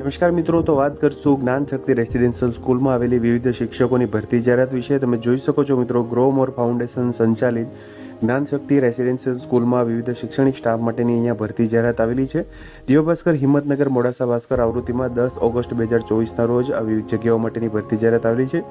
નમસ્કાર મિત્રો, તો વાત કરશું જ્ઞાન શક્તિ રેસિડેન્શિયલ સ્કૂલમાં આવેલી વિવિધ શિક્ષકોની ભરતી જાહેરાત વિશે. તમે જોઈ શકો છો મિત્રો ગ્રો મોર ફાઉન્ડેશન સંચાલિત જ્ઞાન શક્તિ રેસિડેન્શિયલ સ્કૂલમાં વિવિધ શૈક્ષણિક સ્ટાફ માટેની અહીંયા ભરતી જાહેરાત આવેલી છે. દિવ્યભાસ્કર હિંમતનગર મોડાસા ભાસ્કર આવૃત્તિમાં દસ ઓગસ્ટ બે હજાર ચોવીસના રોજ આ જગ્યાઓ માટેની ભરતી જાહેરાત આવેલી છે.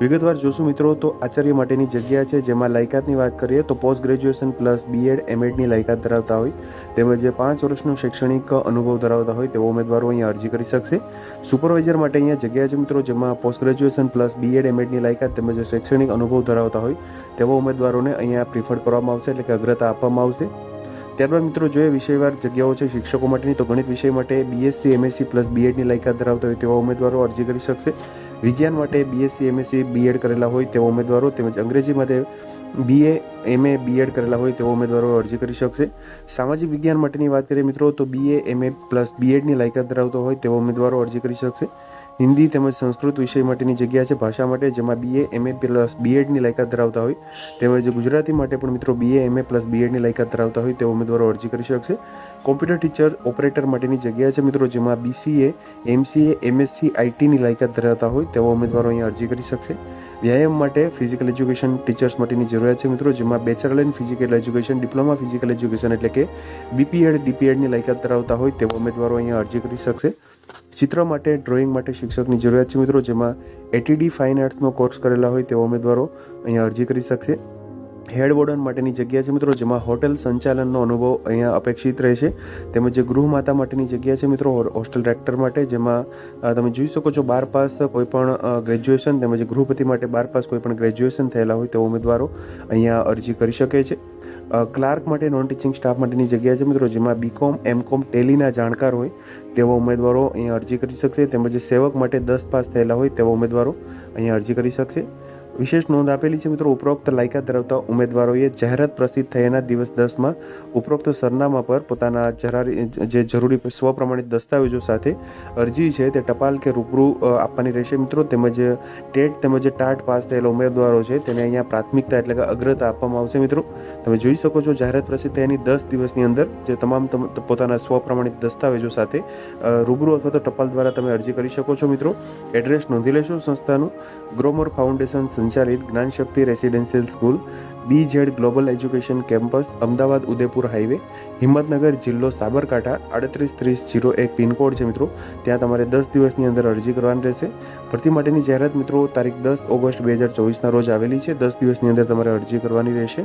વિગતવાર જોશું મિત્રો, તો આચાર્ય માટેની જગ્યા છે, જેમાં લાયકાતની વાત કરીએ તો post graduation plus B Ed એમએડની લાયકાત ધરાવતા હોય. તેમજ પાંચ વર્ષનો શૈક્ષણિક અનુભવ ધરાવતા હોય તેવા ઉમેદવારો અહીંયા અરજી કરી શકશે. સુપરવાઇઝર માટે અહીંયા જગ્યા છે મિત્રો, જેમાં post graduation plus B Ed એમએડની લાયકાત તેમજ શૈક્ષણિક અનુભવ ધરાવતા હોય, તેવા ઉમેદવારોને અહીંયા પ્રિફર કરવામાં આવશે, એટલે કે અગ્રતા આપવામાં આવશે. ત્યારબાદ મિત્રો જોઈએ વિષયવાર જગ્યાઓ છે શિક્ષકો માટેની, તો ગણિત વિષય માટે બીએસસી એમએસસી પ્લસ બીએડની લાયકાત ધરાવતા હોય, તેવા ઉમેદવારો અરજી કરી શકશે. વિજ્ઞાન માટે બીએસસી એમએસસી બીએડ કરેલા હોય તેવા ઉમેદવારો તેમજ અંગ્રેજી માટે બીએ એમએ બીએડ કરેલા હોય તેવા ઉમેદવારો અરજી કરી શકશે. સામાજિક વિજ્ઞાન માટેની વાત કરીએ મિત્રો, તો બીએ એમએ પ્લસ બીએડની લાયકાત ધરાવતો હોય તેવા ઉમેદવારો અરજી કરી શકશે. હિન્દી તેમજ સંસ્કૃત વિષય માટેની જગ્યા છે ભાષા માટે, જેમાં બીએ એમએ પ્લસ બીએડની લાયકાત ધરાવતા હોય. તેમજ ગુજરાતી માટે પણ મિત્રો બીએ એમએ પ્લસ બીએડની લાયકાત ધરાવતા હોય તેવા ઉમેદવારો અરજી કરી શકશે. કોમ્પ્યુટર ટીચર, ઓપરેટર માટેની જગ્યા છે મિત્રો, જેમાં બીસીએ એમસીએ એમએસસી આઈટીની લાયકાત ધરાવતા હોય તેવા ઉમેદવારો અહીંયા અરજી કરી શકશે. વ્યાયામ માટે ફિઝિકલ એજ્યુકેશન ટીચર્સ માટેની જરૂરિયાત છે મિત્રો, જેમાં bachelor in physical education diploma physical education એટલે કે બીપીએડ ડીપીએડની લાયકાત ધરાવતા હોય તેવા ઉમેદવારો અહીંયા અરજી કરી શકશે. ચિત્ર માટે ડ્રોઈંગ માટે શિક્ષકની જરૂરિયાત છે મિત્રો, જેમાં એટીડી ફાઇન આર્ટ્સનો કોર્સ કરેલા હોય તેવા ઉમેદવારો અહીંયા અરજી કરી શકશે. હેડ વોર્ડન માટેની જગ્યા છે મિત્રો, જેમાં હોટેલ સંચાલનનો અનુભવ અહીંયા અપેક્ષિત રહેશે તેમજ જે ગૃહમાતા માટેની જગ્યા છે મિત્રો હોસ્ટેલ ડિરેક્ટર માટે, જેમાં તમે જોઈ શકો છો બાર પાસ કોઈ પણ ગ્રેજ્યુએશન તેમજ ગૃહપતિ માટે બાર પાસ કોઈ પણ ગ્રેજ્યુએશન થયેલા હોય તેવા ઉમેદવારો અહીંયા અરજી કરી શકે છે. ક્લાર્ક માટે નોન ટીચિંગ સ્ટાફ માટેની જગ્યા છે મિત્રો, જેમાં બીકોમ, એમકોમ ટેલીના જાણકાર હોય તેવા ઉમેદવારો અહીંયા અરજી કરી શકશે. તેમજ સેવક માટે દસ પાસ થયેલા હોય તેવા ઉમેદવારો અહીંયા અરજી કરી શકશે. વિશેષ નોંધ આપેલી છે મિત્રો, ઉપરોક્ત લાયકાત ધરાવતા ઉમેદવારોએ જાહેરાત પ્રસિદ્ધ થયાના દિવસ દસમાં ઉપરોક્ત સરનામા પર પોતાના જરારી, જે જરૂરી સ્વપ્રમાણિત દસ્તાવેજો સાથે અરજી છે તે ટપાલ કે રૂબરૂ આપવાની રહેશે. મિત્રો, તેમજ ટેટ તેમજ ટાટ પાસ થયેલા ઉમેદવારો છે તેને અહીંયા પ્રાથમિકતા એટલે કે અગ્રતા આપવામાં આવશે. મિત્રો, તમે જોઈ શકો છો જાહેરાત પ્રસિદ્ધ થયાની દસ દિવસની અંદર જે તમામ તમ- પોતાના સ્વ પ્રમાણિત દસ્તાવેજો સાથે રૂબરૂ અથવા તો ટપાલ દ્વારા તમે અરજી કરી શકો છો. મિત્રો, એડ્રેસ નોંધી લેશો સંસ્થાનું, ગ્રોમર ફાઉન્ડેશન સંચાલિત Gyanshakti residential school B Z global education campus Ahmedabad Udaipur highway, Himmatnagar જિલ્લો સાબરકાંઠા, આડત્રીસ ત્રીસ જીરો એક પિનકોડ છે મિત્રો. ત્યાં તમારે દસ દિવસની અંદર અરજી કરવાની રહેશે. ભરતી માટેની જાહેરાત મિત્રો તારીખ દસ ઓગસ્ટ બે હજાર ચોવીસના રોજ આવેલી છે. દસ દિવસની અંદર તમારે અરજી કરવાની રહેશે.